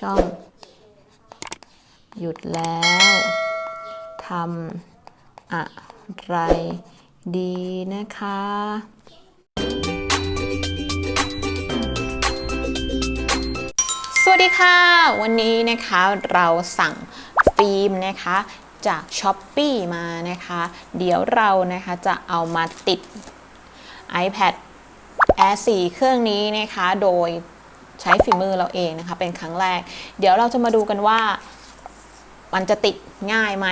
ช่อง หยุดแล้วทำอะไรดีนะคะสวัสดีค่ะ วันนี้นะคะเราสั่งฟิล์มนะคะจาก s h อ p e e มานะคะ เดี๋ยวเรานะคะจะเอามาติด iPad Air 4เครื่องนี้นะคะ โดย ใช้ฝีมือเราเองนะคะ เป็นครั้งแรก เดี๋ยวเราจะมาดูกันว่ามันจะติดง่ายไหม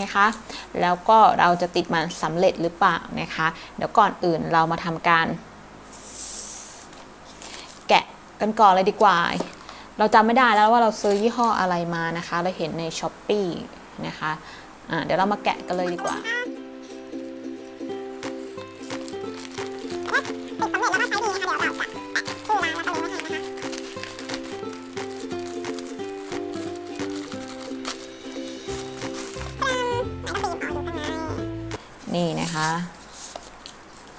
นะคะ แล้วก็เราจะติดมันสำเร็จหรือเปล่านะคะ เดี๋ยวก่อนอื่นเรามาทำการ แกะกันก่อนเลยดีกว่า เราจำไม่ได้แล้วว่าเราซื้อยี่ห้ออะไรมานะคะ เราเห็นใน s h อ p e e นะคะะเดี๋ยวเรามาแกะกันเลยดีกว่า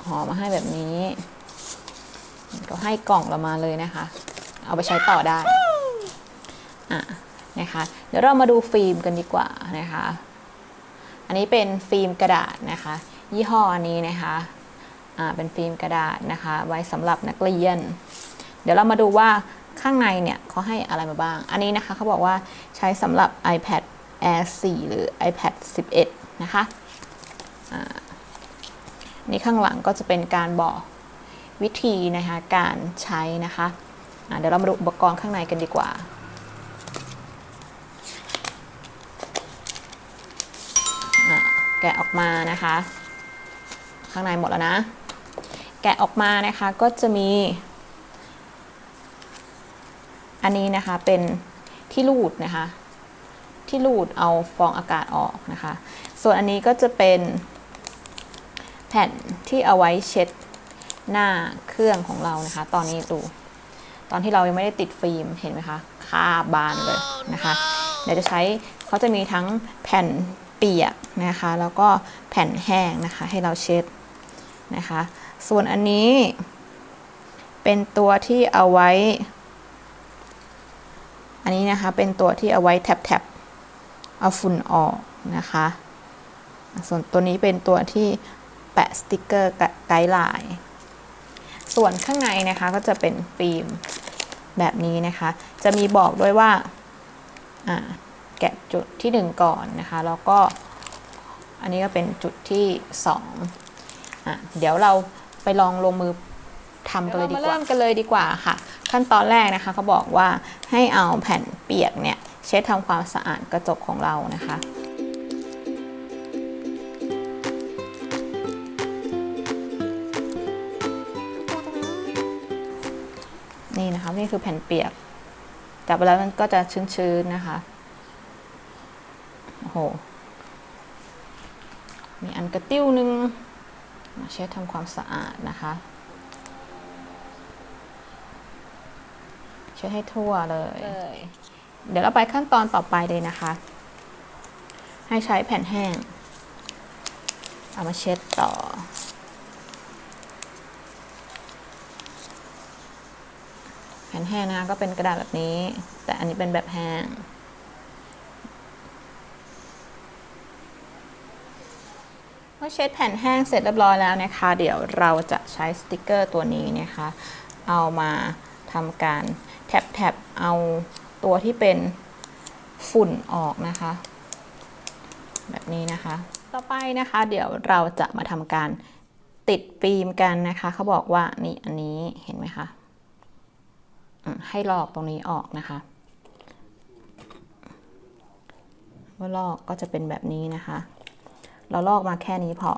ห่อมาให้แบบนี้ ก็ให้กล่องเรามาเลยนะคะ เอาไปใช้ต่อได้อะนะคะ เดี๋ยวเรามาดูฟิล์มกันดีกว่านะคะ อันนี้เป็นฟิล์มกระดาษนะคะ ยี่ห้อนี้นะคะอ่าเป็นฟิล์มกระดาษนะคะ ไว้สำหรับนักเรียน เดี๋ยวเรามาดูว่าข้างในเนี่ยเขาให้อะไรมาบ้าง อันนี้นะคะเขาบอกว่าใช้สำหรับ iPad Air 4 หรือ iPad 11 นะคะ นี่ข้างหลังก็จะเป็นการบอกวิธีนะคะการใช้นะคะะเดี๋ยวเรามาดูอุปกรณ์ข้างในกันดีกว่าแกะออกมานะคะ ข้างในหมดแล้วนะ แกะออกมานะคะก็จะมี อันนี้นะคะเป็นที่รูดนะคะ ที่รูดเอาฟองอากาศออกนะคะ ส่วนอันนี้ก็จะเป็น แผ่นที่เอาไว้เช็ดหน้าเครื่องของเรานะคะ ตอนนี้ดู ตอนที่เรายังไม่ได้ติดฟิล์มเห็นไหมคะคาบบานเลยนะคะ เดี๋ยวจะใช้เขาจะมีทั้งแผ่นเปียกนะคะ แล้วก็แผ่นแห้งนะคะ ให้เราเช็ดนะคะ ส่วนอันนี้เป็นตัวที่เอาไว้ อันนี้นะคะเป็นตัวที่เอาไว้แท็บๆเอาฝุ่นออกนะคะ ส่วนตัวนี้เป็นตัวที่ แปะสติกเกอร์ไกด์ไลน์ส่วนข้างในนะคะก็จะเป็นฟิล์มแบบนี้นะคะ จะมีบอกด้วยว่าแกะจุดที่ 1 ก่อนนะคะ แล้วก็อันนี้ก็เป็นจุดที่2อะเดี๋ยวเราไปลองลงมือทำกันเลยดีกว่าเริ่มกันเลยดีกว่าค่ะ ขั้นตอนแรกนะคะเขาบอกว่าให้เอาแผ่นเปียกเนี่ยเช็ดทำความสะอาดกระจกของเรานะคะ นี่นะคะนี่คือแผ่นเปียก จับไปแล้วมันก็จะชื้นๆนะคะโอ้โห มีอันกระติ้วนึงมาเช็ดทำความสะอาดนะคะ เช็ดให้ทั่วเลย เดี๋ยวเราไปขั้นตอนต่อไปเลยนะคะ ให้ใช้แผ่นแห้ง เอามาเช็ดต่อ แผ่นแห้งนะคะก็เป็นกระดาษแบบนี้ แต่อันนี้เป็นแบบแห้งเมื่อเช็ดแผ่นแห้งเสร็จเรียบร้อยแล้วนะคะ เดี๋ยวเราจะใช้สติกเกอร์ตัวนี้นะคะ เอามาทำการแทบแทบเอาตัวที่เป็นฝุ่นออกนะคะ แบบนี้นะคะ ต่อไปนะคะ เดี๋ยวเราจะมาทำการติดฟิล์มกันนะคะ เขาบอกว่านี่อันนี้เห็นไหมคะ ให้ลอกตรงนี้ออกนะคะเมื่อลอกก็จะเป็นแบบนี้นะคะ เราลอกมาแค่นี้พอ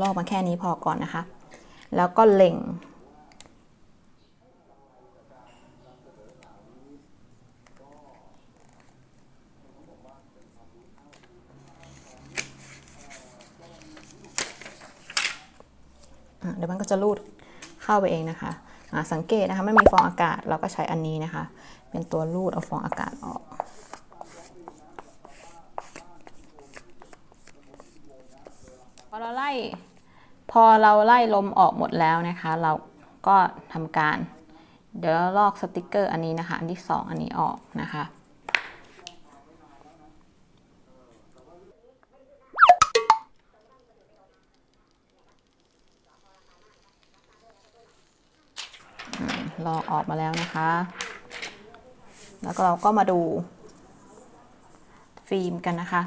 ลอกมาแค่นี้พอก่อนนะคะ แล้วก็เล็ง เดี๋ยวมันก็จะรูดเข้าไปเองนะคะะสังเกตนะคะไม่มีฟองอากาศเราก็ใช้อันนี้นะคะ เป็นตัวรูดเอาฟองอากาศออกพอเราไล่พอเราไล่ลมออกหมดแล้วนะคะ เราก็ทำการ เดี๋ยวลอกสติกเกอร์อันนี้นะคะ อันที่สองอันนี้ออกนะคะ ลอกออกมาแล้วนะคะ แล้วเราก็มาดูฟิล์มกันนะคะ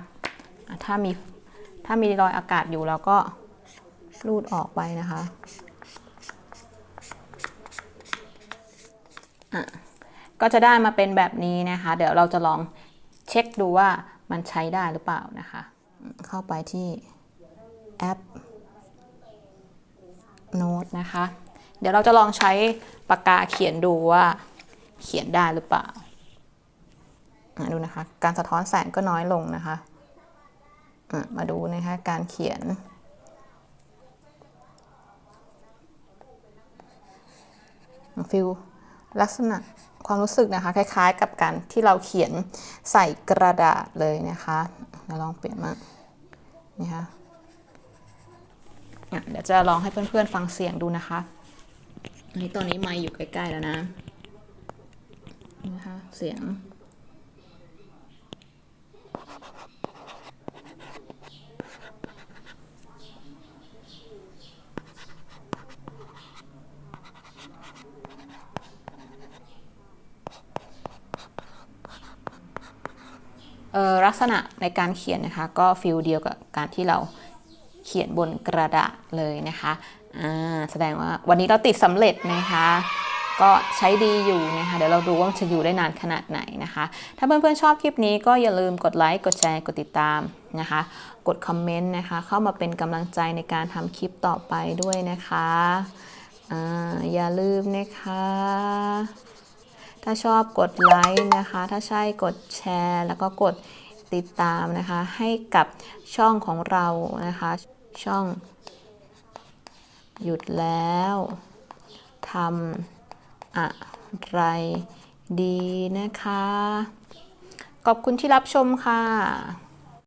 ถ้ามีถ้ามีรอยอากาศอยู่เราก็รูดออกไปนะคะะก็จะได้มาเป็นแบบนี้นะคะ เดี๋ยวเราจะลองเช็คดูว่ามันใช้ได้หรือเปล่านะคะ เข้าไปที่แอปโน้ตนะคะ เดี๋ยวเราจะลองใช้ ปากกาเขียนดูว่าเขียนได้หรือเปล่าดูนะคะ การสะท้อนแสงก็น้อยลงนะคะมาดูนะคะ การเขียน ฟิลลักษณะความรู้สึกนะคะ คล้ายๆ กับการที่เราเขียนใส่กระดาษเลยนะคะลองเปลี่ยนมานี่คะ่ะเดี๋ยวจะลองให้เพื่อนๆฟังเสียงดูนะคะ อันนี้ตอนนี้ไมค์อยู่ใกล้ๆแล้วนะนี่นะคะเสียงเอ่อลักษณะในการเขียนนะคะ ก็ฟิลเดียวกับการที่เราเขียนบนกระดาษเลยนะคะ อ่าแสดงว่าวันนี้เราติดสำเร็จนะคะ ก็ใช้ดีอยู่นะคะ เดี๋ยวเราดูว่ามันจะอยู่ได้นานขนาดไหนนะคะ ถ้าเพื่อนๆชอบคลิปนี้ก็อย่าลืมกดไลค์กดแชร์กดติดตามนะคะ กดคอมเมนต์นะคะ เข้ามาเป็นกำลังใจในการทำคลิปต่อไปด้วยนะคะอ่าอย่าลืมนะคะถ้าชอบกดไลค์นะคะ ถ้าใช่กดแชร์ แล้วก็กดติดตามนะคะ ให้กับช่องของเรานะคะ ช่อง หยุดแล้วทำอะไรดีนะคะ ขอบคุณที่รับชมค่ะ